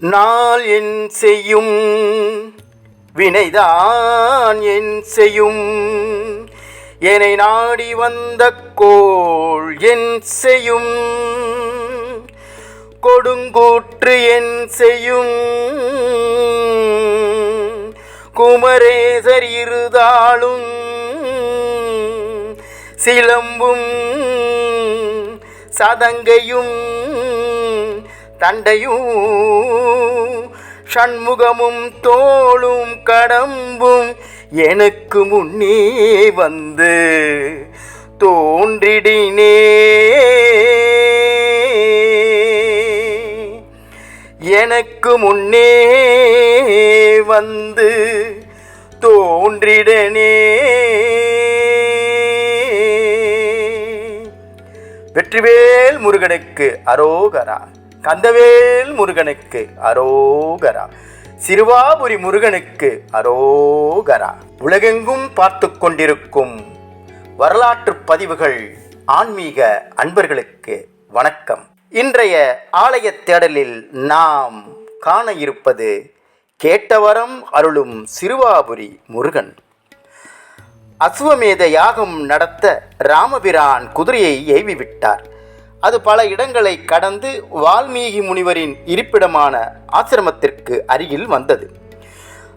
நாள் என் செய்யும் வினைதான் என் செய்யும். என்னை நாடி வந்த கோள் என் செய்யும். கொடுங்கூற்று என் செய்யும். குமரேசர் இருதாளும் சிலம்பும் சதங்கையும் தண்டையும் சண்முகமும் தோளும் கடம்பும் எனக்கு முன்னே வந்து தோன்றிடினே. எனக்கு முன்னே வந்து தோன்றிடனே. வெற்றிவேல் முருகனுக்கு அரோகரா. கந்தவேல் முருகனுக்கு அரோகரா. சிறுவாபுரி முருகனுக்கு அரோகரா. உலகெங்கும் பார்த்து கொண்டிருக்கும் வரலாற்று பதிவுகள் ஆன்மீக அன்பர்களுக்கு வணக்கம். இன்றைய ஆலய தேடலில் நாம் காண இருப்பது கேட்டவரம் அருளும் சிறுவாபுரி முருகன். அசுவமேத யாகம் நடத்த ராமபிரான் குதிரையை ஏவி விட்டார் அது பல இடங்களை கடந்து வால்மீகி முனிவரின் இருப்பிடமான ஆசிரமத்திற்கு அருகில் வந்தது.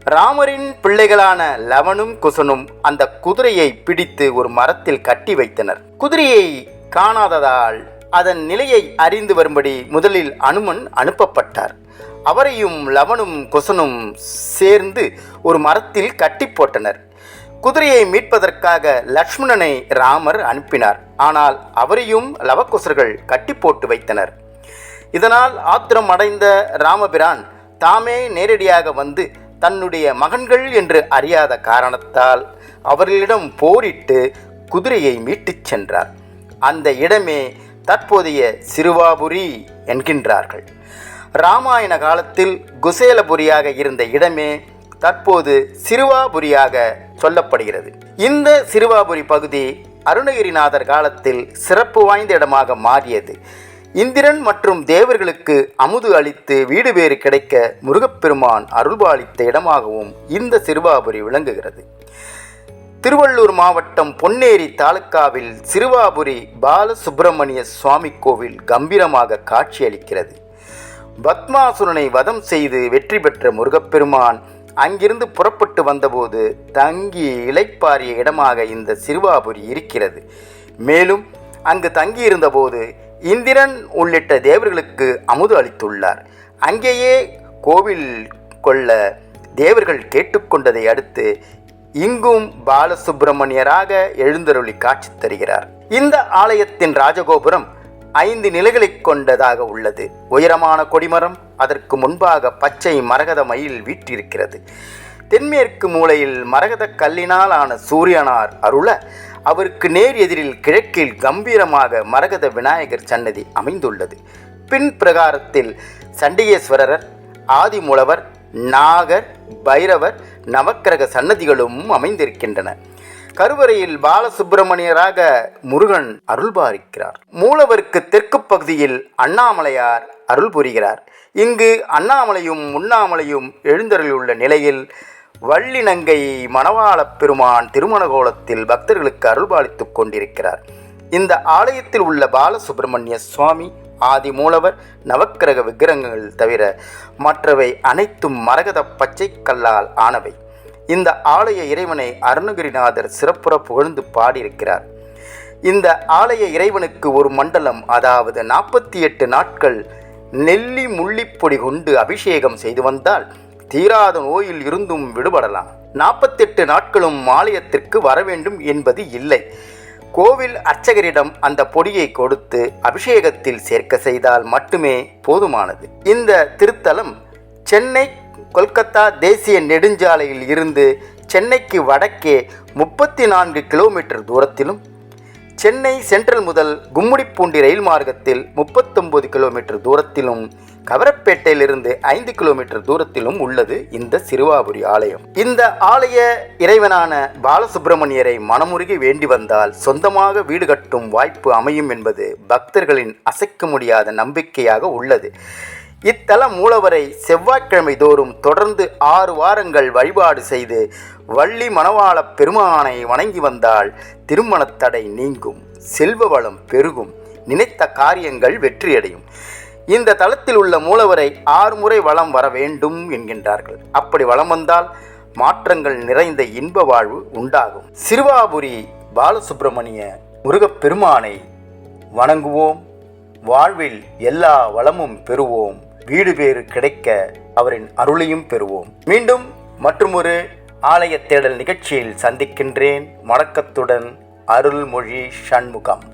ராமரின் பிள்ளைகளான லவனும் குசனும் அந்த குதிரையை பிடித்து ஒரு மரத்தில் கட்டி வைத்தனர். குதிரையை காணாததால் அதன் நிலையை அறிந்து வரும்படி முதலில் அனுமன் அனுப்பப்பட்டார். அவரையும் லவனும் குசனும் சேர்ந்து ஒரு மரத்தில் கட்டி போட்டனர். குதிரையை மீட்பதற்காக லக்ஷ்மணனை ராமர் அனுப்பினார். ஆனால் அவரையும் லவக்குசர்கள் கட்டி போட்டு வைத்தனர். இதனால் ஆத்திரம் அடைந்த ராமபிரான் தாமே நேரடியாக வந்து தன்னுடைய மகன்கள் என்று அறியாத காரணத்தால் அவர்களிடம் போரிட்டு குதிரையை மீட்டுச் சென்றார். அந்த இடமே தற்போதைய சிறுவாபுரி என்கின்றார்கள். ராமாயண காலத்தில் குசேலபுரியாக இருந்த இடமே தற்போது சிறுவாபுரியாக சொல்லப்படுகிறது. இந்த சிறுவாபுரி பகுதி அருணகிரிநாதர் காலத்தில் சிறப்பு வாய்ந்த இடமாக மாறியது. இந்திரன் மற்றும் தேவர்களுக்கு அமுது அளித்து வீடு பேறு கிடைக்க முருகப்பெருமான் அருள்பாலித்த இடமாகவும் இந்த சிறுவாபுரி விளங்குகிறது. திருவள்ளூர் மாவட்டம் பொன்னேரி தாலுக்காவில் சிறுவாபுரி பாலசுப்பிரமணிய சுவாமி கோவில் கம்பீரமாக காட்சியளிக்கிறது. பத்மாசுரனை வதம் செய்து வெற்றி பெற்ற முருகப்பெருமான் அங்கிருந்து புறப்பட்டு வந்தபோது தங்கி இளைப்பாரிய இடமாக இந்த சிறுவாபுரி இருக்கிறது. மேலும் அங்கு தங்கியிருந்தபோது இந்திரன் உள்ளிட்ட தேவர்களுக்கு அமுது அளித்துள்ளார். அங்கேயே கோவில் கொள்ள தேவர்கள் கேட்டுக்கொண்டதை அடுத்து இங்கும் பாலசுப்பிரமணியராக எழுந்தருளி காட்சி தருகிறார். இந்த ஆலயத்தின் ராஜகோபுரம் ஐந்து நிலைகளை கொண்டதாக உள்ளது. உயரமான கொடிமரம் அதற்கு முன்பாக பச்சை மரகத மயில் வீற்றிருக்கிறது. தென்மேற்கு மூலையில் மரகத கல்லினால் ஆன சூரியனார் அருள அவருக்கு நேர் எதிரில் கிழக்கில் கம்பீரமாக மரகத விநாயகர் சன்னதி அமைந்துள்ளது. பின் பிரகாரத்தில் சண்டிகேஸ்வரர் ஆதிமூலவர் நாகர் பைரவர் நவக்கிரக சன்னதிகளும் அமைந்திருக்கின்றன. கருவறையில் பாலசுப்பிரமணியராக முருகன் அருள்பாலிக்கிறார். மூலவருக்கு தெற்கு பகுதியில் அண்ணாமலையார் அருள் புரிகிறார். இங்கு அண்ணாமலையும் உண்ணாமலையும் எழுந்தருளியுள்ள நிலையில் வள்ளினங்கை மணவாளப் பெருமான் திருமண கோலத்தில் பக்தர்களுக்கு அருள்பாலித்துக் கொண்டிருக்கிறார். இந்த ஆலயத்தில் உள்ள பாலசுப்பிரமணிய சுவாமி ஆதி மூலவர் நவக்கிரக விக்கிரகங்கள் தவிர மற்றவை அனைத்தும் மரகத பச்சை கல்லால் ஆனவை. இந்த ஆலய இறைவனை அருணகிரிநாதர் சிறப்புற புகழ்ந்து பாடியிருக்கிறார். இந்த ஆலய இறைவனுக்கு ஒரு மண்டலம் அதாவது நாற்பத்தி எட்டு நாட்கள் நெல்லி முள்ளிப்பொடி கொண்டு அபிஷேகம் செய்து வந்தால் தீராத நோயில் இருந்தும் விடுபடலாம். நாற்பத்தெட்டு நாட்களும் ஆலயத்திற்கு வர வேண்டும் என்பது இல்லை. கோவில் அர்ச்சகரிடம் அந்த பொடியை கொடுத்து அபிஷேகத்தில் சேர்க்க செய்தால் மட்டுமே போதுமானது. இந்த திருத்தலம் சென்னை கொல்கத்தா தேசிய நெடுஞ்சாலையில் இருந்து சென்னைக்கு வடக்கே முப்பத்தி நான்கு கிலோமீட்டர் தூரத்திலும் சென்னை சென்ட்ரல் முதல் கும்முடிப்பூண்டி ரயில் மார்க்கத்தில் முப்பத்தொம்பது கிலோமீட்டர் தூரத்திலும் கவரப்பேட்டையிலிருந்து ஐந்து கிலோமீட்டர் தூரத்திலும் உள்ளது இந்த சிறுவாபுரி ஆலயம். இந்த ஆலய இறைவனான பாலசுப்பிரமணியரை மனமுருகி வேண்டி வந்தால் சொந்தமாக வீடு கட்டும் வாய்ப்பு அமையும் என்பது பக்தர்களின் அசைக்க முடியாத நம்பிக்கையாக உள்ளது. இத்தல மூலவரை செவ்வாய்க்கிழமை தோறும் தொடர்ந்து ஆறு வாரங்கள் வழிபாடு செய்து வள்ளி மணவாள பெருமானை வணங்கி வந்தால் திருமணத்தடை நீங்கும் செல்வ வளம் பெருகும் நினைத்த காரியங்கள் வெற்றியடையும். இந்த தளத்தில் உள்ள மூலவரை ஆறு முறை வளம் வர வேண்டும் என்கின்றார்கள். அப்படி வளம் வந்தால் மாற்றங்கள் நிறைந்த இன்ப வாழ்வு உண்டாகும். சிறுவாபுரி பாலசுப்பிரமணிய முருகப்பெருமானை வணங்குவோம். வாழ்வில் எல்லா வளமும் பெறுவோம். வீடு பேறு கிடைக்க அவரின் அருளையும் பெறுவோம். மீண்டும் மற்றுமொரு ஆலய தேடல் நிகழ்ச்சியில் சந்திக்கின்றேன். வணக்கத்துடன் அருள்மொழி சண்முகம்.